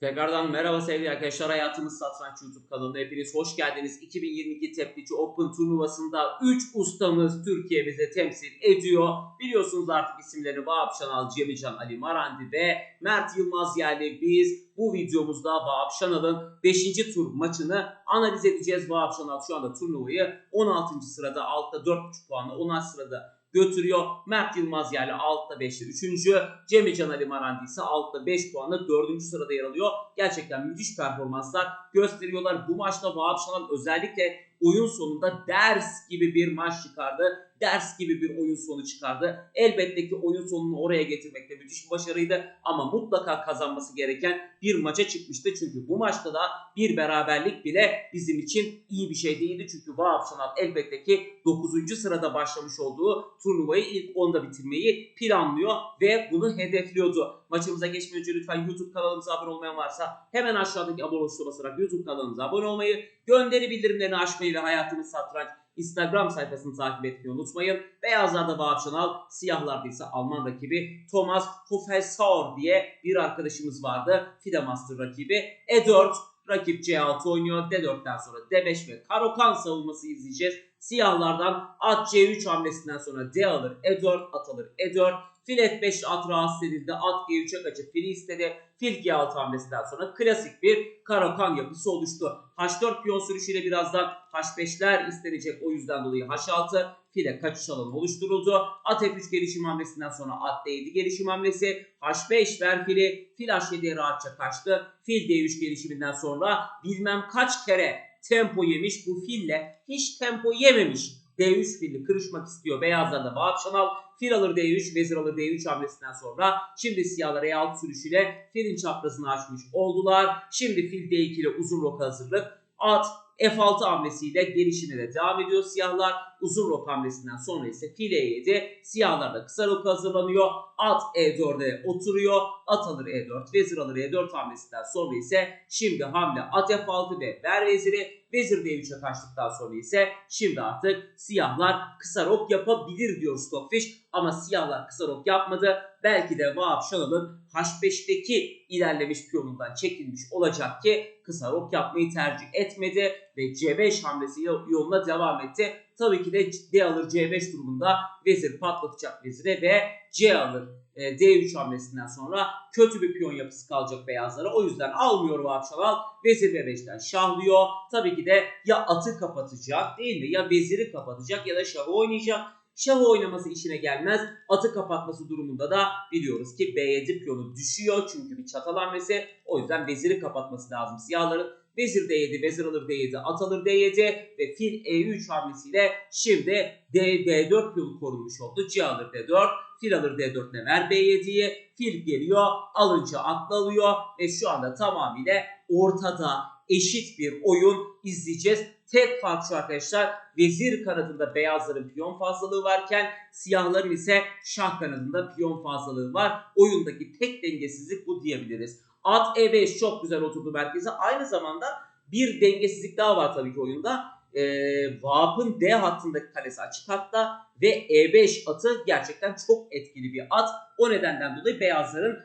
Tekrardan merhaba sevgili arkadaşlar. Hayatımız Satranç YouTube kanalına hepiniz hoş geldiniz. 2022 Tepliçi Open turnuvasında 3 ustamız Türkiye'mize temsil ediyor. Biliyorsunuz artık isimlerini Vahap Şanal, Cemican Ali Marandi ve Mert Yılmaz yani biz bu videomuzda Vahap Şanal'ın 5. tur maçını analiz edeceğiz. Vahap Şanal şu anda turnuvayı 16. sırada altta 4.5 puanla 10. sırada götürüyor. Mert Yılmaz yani altta 5'te 3. Cemil Can Ali Marandi ise altta 5 puanla 4. sırada yer alıyor. Gerçekten müthiş performanslar gösteriyorlar. Bu maçta Vahap Şanan özellikle oyun sonunda ders gibi bir maç çıkardı. Ders gibi bir oyun sonu çıkardı. Elbette ki oyun sonunu oraya getirmekte müthiş bir başarıydı. Ama mutlaka kazanması gereken bir maça çıkmıştı. Çünkü bu maçta da bir beraberlik bile bizim için iyi bir şey değildi. Çünkü Vahap Şanal elbette ki 9. sırada başlamış olduğu turnuvayı ilk 10'da bitirmeyi planlıyor ve bunu hedefliyordu. Maçımıza geçmeden önce lütfen YouTube kanalımıza abone olmayan varsa hemen aşağıdaki abone tuşuna basarak YouTube kanalımıza abone olmayı, gönderi bildirimlerini açmayı ve Hayatımız Satranç Instagram sayfasını takip etmeyi unutmayın. Beyazlarda Vahap Şanal, siyahlarda ise Alman rakibi Thomas Hofelsauer diye bir arkadaşımız vardı. FIDE Master rakibi. E4 rakip C6 oynuyor. D4'ten sonra D5 ve Karokan savunması izleyeceğiz. Siyahlardan at C3 hamlesinden sonra D alır E4 at alır E4 Fil F5 at rahatsız edildi. At G3'e kaçıp fili istedi. Fil G6 hamlesinden sonra klasik bir Karokan yapısı oluştu. H4 piyon sürüşüyle birazdan H5'ler istenecek. O yüzden dolayı H6 file kaçış alanı oluşturuldu. At F3 gelişim hamlesinden sonra at D7 gelişim hamlesi. H5 ver fili. Fil H7'ye rahatça kaçtı. Fil D3 gelişiminden sonra bilmem kaç kere tempo yemiş bu fille hiç tempo yememiş. D3 fili kırışmak istiyor. Beyazlarda Vahap Şanal fil alır D3, vezir alır D3 hamlesinden sonra şimdi siyahlar E6 sürüşüyle filin çaprazını açmış oldular. Şimdi fil D2 ile uzun roka hazırlık. At F6 hamlesiyle gelişimine devam ediyor siyahlar. Uzun rok hamlesinden sonra ise fil E7. Siyahlar da kısa rok hazırlanıyor. At E4'e oturuyor. At alır E4, vezir alır E4 hamlesinden sonra ise şimdi hamle at F6 ve ver veziri. Vezir D3'e kaçtıktan sonra ise şimdi artık siyahlar kısa rok yapabilir diyor Stockfish. Ama siyahlar kısa rok yapmadı. Belki de Vahap Şanal'ın H5'teki ilerlemiş piyonundan çekilmiş olacak ki kısa rok yapmayı tercih etmedi ve C5 hamlesiyle yoluna devam etti. Tabii ki de D alır C5 durumunda vezir patlatacak vezire ve C alır D3 hamlesinden sonra kötü bir piyon yapısı kalacak beyazlara. O yüzden almıyor Vahap Şanal. Vezir B5'ten şahlıyor. Tabii ki de ya atı kapatacak değil mi? Ya veziri kapatacak ya da şahı oynayacak. Şahı oynaması işine gelmez. Atı kapatması durumunda da biliyoruz ki B7 piyonu düşüyor. Çünkü bir çatal hamlesi. O yüzden veziri kapatması lazım siyahların. Vezir D7, vezir alır D7, at alır D7 ve fil E3 hamlesiyle şimdi D, D4 piyonu korunmuş oldu. C alır D4, fil alır D4 ne ver B7'yi. Fil geliyor, alınca atla alıyor ve şu anda tamamıyla ortada eşit bir oyun izleyeceğiz. Tek fark şu arkadaşlar vezir kanadında beyazların piyon fazlalığı varken siyahların ise şah kanadında piyon fazlalığı var. Oyundaki tek dengesizlik bu diyebiliriz. At E5 çok güzel oturdu merkeze. Aynı zamanda bir dengesizlik daha var tabii ki oyunda. Ee, Vahap'ın D hattındaki kalesi açık hatta ve E5 atı gerçekten çok etkili bir at. O nedenden dolayı beyazların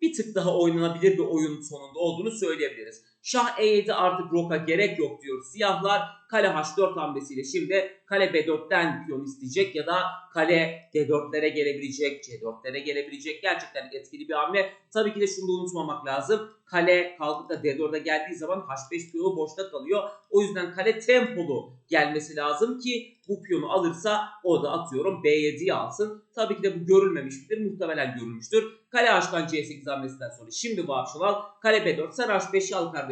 bir tık daha oynanabilir bir oyun sonunda olduğunu söyleyebiliriz. Şah E7 artık roka gerek yok diyor siyahlar. Kale H4 hamlesiyle şimdi kale B4'ten piyon isteyecek ya da kale D4'lere gelebilecek, C4'lere gelebilecek gerçekten etkili bir hamle. Tabii ki de şunu da unutmamak lazım. Kale kalkıp da D4'e geldiği zaman H5 piyonu boşta kalıyor. O yüzden kale tempolu gelmesi lazım ki bu piyonu alırsa o da atıyorum B7'yi alsın. Tabii ki de bu görülmemiş midir? Muhtemelen görülmüştür. Kale H'dan C8 hamlesinden sonra şimdi Vahap Şanal kale B4 sen H5'i al kardeşim.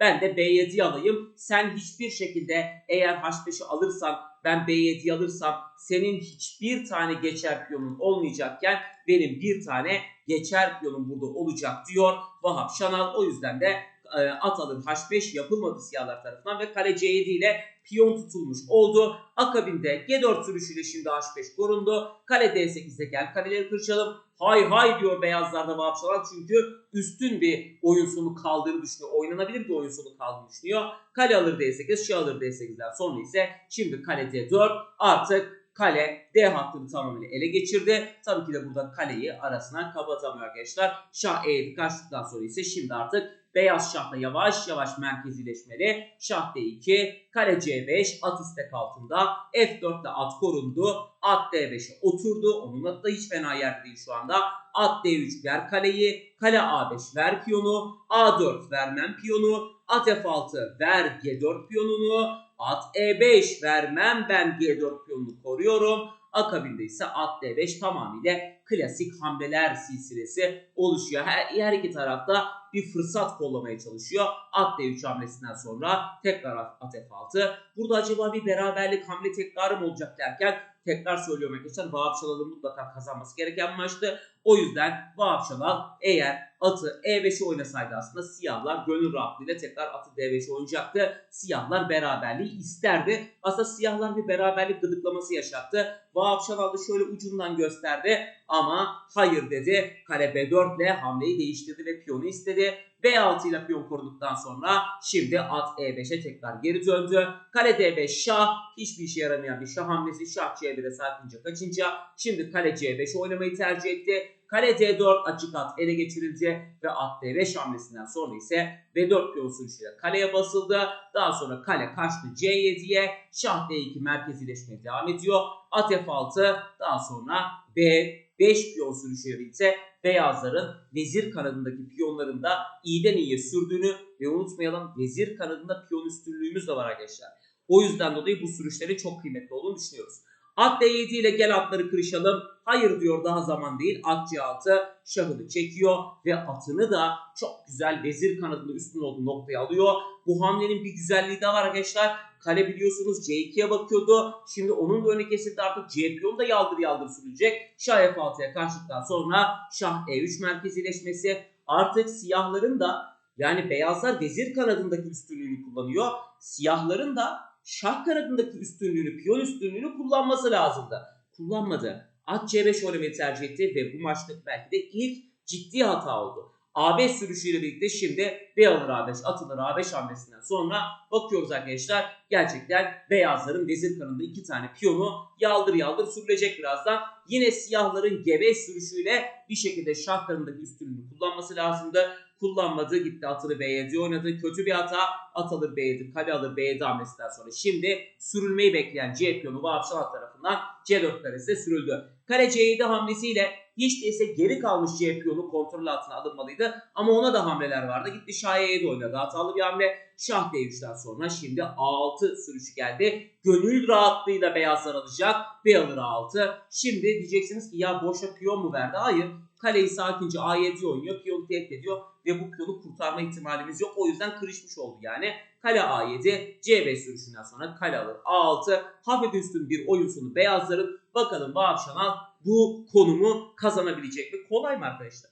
Ben de B7'yi alayım. Sen hiçbir şekilde eğer H5'i alırsan ben B7'yi alırsam senin hiçbir tane geçer piyonun olmayacakken benim bir tane geçer piyonum burada olacak diyor Vahap Şanal. O yüzden de e, at alır H5 yapılmadı siyahlar tarafından ve kale C7 ile piyon tutulmuş oldu. Akabinde G4 sürüşüyle şimdi H5 korundu. Kale D8'de gel kaleleri kırışalım. Hay hay diyor beyazlarda Vahap Şanal çünkü üstün bir oyun sonu kaldığını düşünüyor. Oynanabilir bir oyun sonu kaldığını düşünüyor. Kale alır D8, şah alır D8'den sonra ise şimdi kale D4 artık kale D hattını tamamıyla ele geçirdi. Tabii ki de burada kaleyi arasına kapatamıyor arkadaşlar. Şah E7 kaçtıktan sonra ise şimdi artık Beyaz şahla yavaş yavaş merkezileşmeli. Şah D2, kale C5, at istek altında. F4'te at korundu. At D5'e oturdu. Onun atı da hiç fena yer değil şu anda. At D3 ver kaleyi. Kale A5 ver piyonu. A4 vermem piyonu. At F6 ver G4 piyonunu. At E5 vermem ben G4 piyonunu koruyorum. Akabinde ise at D5 tamamıyla klasik hamleler silsilesi oluşuyor. Her, her iki tarafta bir fırsat kollamaya çalışıyor. At D3 hamlesinden sonra tekrar at, at F6. Burada acaba bir beraberlik hamle tekrarı mı olacak derken tekrar söylüyorum arkadaşlar Vahap mutlaka kazanması gereken maçtı. O yüzden Vahap eğer atı E5'i oynasaydı aslında siyahlar gönül rahatlığıyla tekrar atı D5'i oynayacaktı. Siyahlar beraberliği isterdi. Aslında siyahlar bir beraberlik gıdıklaması yaşattı. Vahap Şalal da şöyle ucundan gösterdi ama hayır dedi. Kale B4 ile hamleyi değiştirdi ve piyonu istedi. B6 ile piyon koruduktan sonra şimdi at E5'e tekrar geri döndü. Kale D5 şah hiçbir işe yaramayan bir şah hamlesi. Şah C1'e sarkınca kaçınca şimdi kale C5 oynamayı tercih etti. Kale D4 açık at ele geçirildi ve at D5 hamlesinden sonra ise B4 piyon sürüşüyle kaleye basıldı. Daha sonra kale kaçtı C7'ye. Şah D2 merkezileşmeye devam ediyor. At F6 daha sonra B5 piyon sürüşüyle ise beyazların vezir kanadındaki piyonların da iyiden iyiye sürdüğünü ve unutmayalım vezir kanadında piyon üstünlüğümüz de var arkadaşlar. O yüzden dolayı bu sürüşlerin çok kıymetli olduğunu düşünüyoruz. At D7 ile gel atları kırışalım. Hayır diyor daha zaman değil. At C6 şahını çekiyor ve atını da çok güzel vezir kanadında üstün olduğu noktaya alıyor. Bu hamlenin bir güzelliği de var arkadaşlar. Kale biliyorsunuz C2'ye bakıyordu. Şimdi onun da önü kesildi artık C piyon da yaldır yaldır sürülecek. Şah F6'ya kaçtıktan sonra Şah E3 merkezileşmesi. Artık siyahların da yani beyazlar vezir kanadındaki üstünlüğünü kullanıyor. Siyahların da şah kanadındaki üstünlüğünü, piyon üstünlüğünü kullanması lazımdı. Kullanmadı. At C5 oynamayı tercih etti ve bu maçta belki de ilk ciddi hata oldu. A5 sürüşüyle birlikte şimdi B alır A5 atılır A5 hamlesinden sonra bakıyoruz arkadaşlar gerçekten beyazların vezir kanında iki tane piyonu yaldır yaldır sürülecek birazdan. Yine siyahların G5 sürüşüyle bir şekilde şah kanındaki üstünlüğünü kullanması lazımdı. Kullanmadı gitti atılır B7 oynadı. Kötü bir hata at alır B7 kale alır B7 hamlesinden sonra şimdi sürülmeyi bekleyen C piyonu Vahap Şalat tarafından C4 karesine sürüldü. Kale C7 hamlesiyle hiç değilse geri kalmış C piyonu kontrol altına alınmalıydı. Ama ona da hamleler vardı. Gitti Şah E7 oynadı. Hatalı bir hamle. Şah D3'ten sonra şimdi A6 sürüşü geldi. Gönül rahatlığıyla beyazlar alacak. B alır A6. Şimdi diyeceksiniz ki ya boşa piyon mu verdi? Hayır. Kaleyi sakince A7 oynuyor. Piyonu tehdit ediyor. Ve bu piyonu kurtarma ihtimalimiz yok. O yüzden kırışmış oldu yani. Kale A7, C5 sürüşünden sonra kale alır A6. Hafif üstün bir oyun sonu beyazların. Bakalım Vahap Şanal bu konumu kazanabilecek mi? Kolay mı arkadaşlar?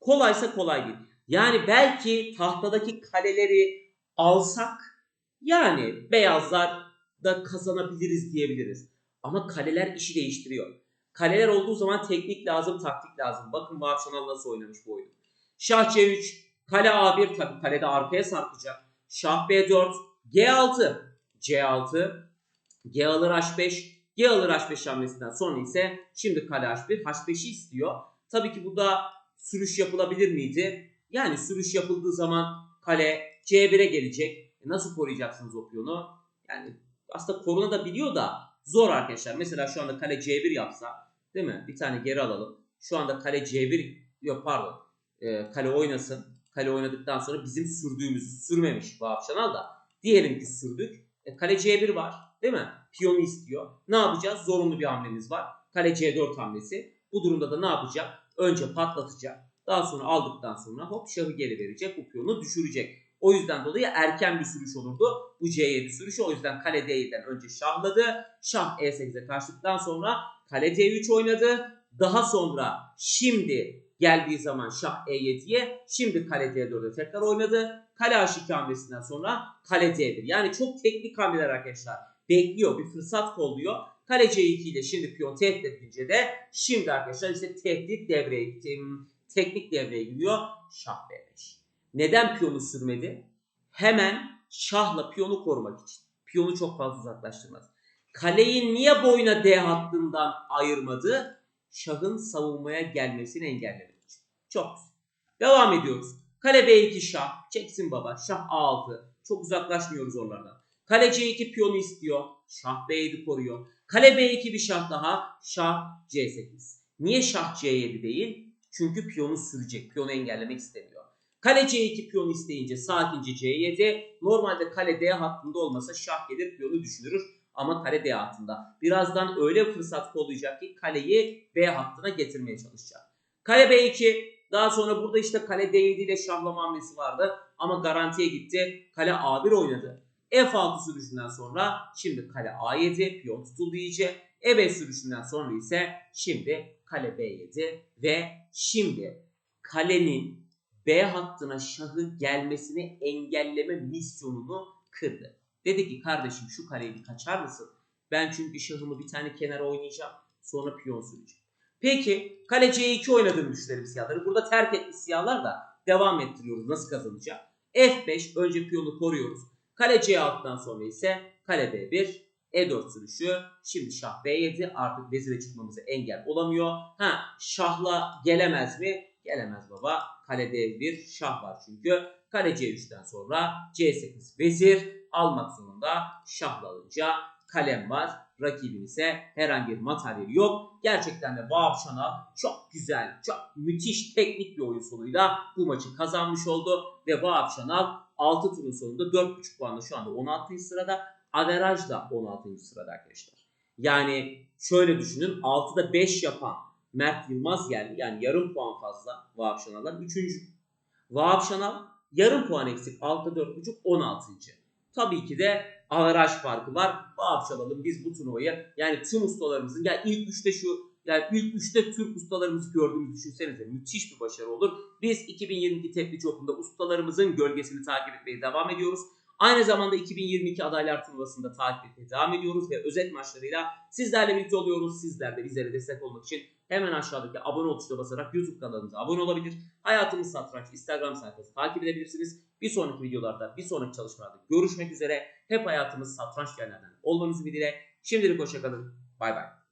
Kolaysa kolay değil. Yani belki tahtadaki kaleleri alsak yani beyazlar da kazanabiliriz diyebiliriz. Ama kaleler işi değiştiriyor. Kaleler olduğu zaman teknik lazım, taktik lazım. Bakın Vahap Şanal nasıl oynamış bu oyunu. Şah C3, kale A1 tabii kalede arkaya sarkacak. Şah B4, G6, C6, G alır H5, G alır H5 hamlesinden sonra ise şimdi kale H1, H5'i istiyor. Tabii ki burada sürüş yapılabilir miydi? Yani sürüş yapıldığı zaman kale C1'e gelecek. E nasıl koruyacaksınız o piyonu? Yani aslında koruna da biliyor da zor arkadaşlar. Mesela şu anda kale C1 yapsa değil mi? Bir tane geri alalım. Şu anda kale C1 yok pardon. E, kale oynasın. Kale oynadıktan sonra bizim sürdüğümüzü sürmemiş Vahap Şanal da. Diyelim ki sürdük. E, kale C1 var değil mi? Piyonu istiyor. Ne yapacağız? Zorunlu bir hamlemiz var. Kale C4 hamlesi. Bu durumda da ne yapacak? Önce patlatacak. Daha sonra aldıktan sonra hop şahı geri verecek. Bu piyonu düşürecek. O yüzden dolayı erken bir sürüş olurdu. Bu C7 sürüşü o yüzden kale D7'den önce şahladı. Şah E8'e kaçtıktan sonra kale D3 oynadı. Daha sonra şimdi geldiği zaman şah E7'ye şimdi kale D4'e tekrar oynadı. Kale H2 hamlesinden sonra kale D1. Yani çok teknik hamleler arkadaşlar. Bekliyor bir fırsat kolluyor. Kale C2 ile şimdi piyon tehdit edince de şimdi arkadaşlar işte tehdit devreye teknik devreye giriyor. Şah B5. Neden piyonu sürmedi? Hemen şahla piyonu korumak için. Piyonu çok fazla uzaklaştırmaz. Kaleyi niye boyuna D hattından ayırmadı? Şahın savunmaya gelmesini engellemek için. Çok güzel. Devam ediyoruz. Kale B2 şah. Çeksin baba. Şah A6. Çok uzaklaşmıyoruz oralardan. Kale C2 piyonu istiyor. Şah B7 koruyor. Kale B2 bir şah daha. Şah C8. Niye şah C7 değil? Çünkü piyonu sürecek. Piyonu engellemek istemiyor. Kale C2 piyonu isteyince sakince C7. Normalde kale D hattında olmasa şah gelir piyonu düşürür. Ama kale D hattında. Birazdan öyle fırsat kollayacak ki kaleyi B hattına getirmeye çalışacak. Kale B2 daha sonra burada işte kale D7 ile şahlama hamlesi vardı. Ama garantiye gitti. Kale A1 oynadı. F6 sürüşünden sonra şimdi kale A7 piyon tutuldu iyice. E5 sürüşünden sonra ise şimdi kale B7 ve şimdi kalenin B hattına şahı gelmesini engelleme misyonunu kırdı. Dedi ki kardeşim şu kaleyi bir kaçar mısın? Ben çünkü şahımı bir tane kenara oynayacağım. Sonra piyon süreceğim. Peki kale C2 oynadığını düşünelim siyahları. Burada terk etmiş siyahlar da devam ettiriyoruz. Nasıl kazanacak? F5 önce piyonu koruyoruz. Kale C6'dan sonra ise kale B1 E4 sürüşü. Şimdi şah B7 artık vezire çıkmamıza engel olamıyor. Ha şahla gelemez mi? Gelemez baba. Kale D1 şah var çünkü. Kale C3'ten sonra C8 vezir almak zorunda. Şahla alınca kalem var. Rakibin ise herhangi bir materyali yok. Gerçekten de Vahap Şanal çok güzel, çok müthiş teknik bir oyun sonuyla bu maçı kazanmış oldu. Ve Vahap Şanal 6 turun sonunda 4.5 puanla şu anda 16. sırada. Averaj da 16. sırada arkadaşlar. Yani şöyle düşünün 6'da 5 yapan Mert Yılmaz geldi. Yani yarım puan fazla Vahap Şanal'dan 3. Vahap Şanal yarım puan eksik 6'da 4.5 16. Tabii ki de averaj farkı var. Vahap Şanal'ın biz bu turnuvayı yani tüm ustalarımızın yani ilk üçte şu yani ilk üçte Türk ustalarımızı gördüğümüzü düşünsenize müthiş bir başarı olur. Biz 2022 Tepliçi Open'da ustalarımızın gölgesini takip etmeye devam ediyoruz. Aynı zamanda 2022 adaylar turnuvasında takip etmeye devam ediyoruz ve özet maçlarıyla sizlerle birlikte oluyoruz. Sizler de bizlere destek olmak için hemen aşağıdaki abone ol tuşuna basarak YouTube kanalımıza abone olabilir. Hayatımız Satranç Instagram sayfası takip edebilirsiniz. Bir sonraki videolarda, bir sonraki çalışmalarda görüşmek üzere. Hep hayatımız satranç yerlerden olmanız ümidiyle. Şimdilik hoşçakalın. Bay bay.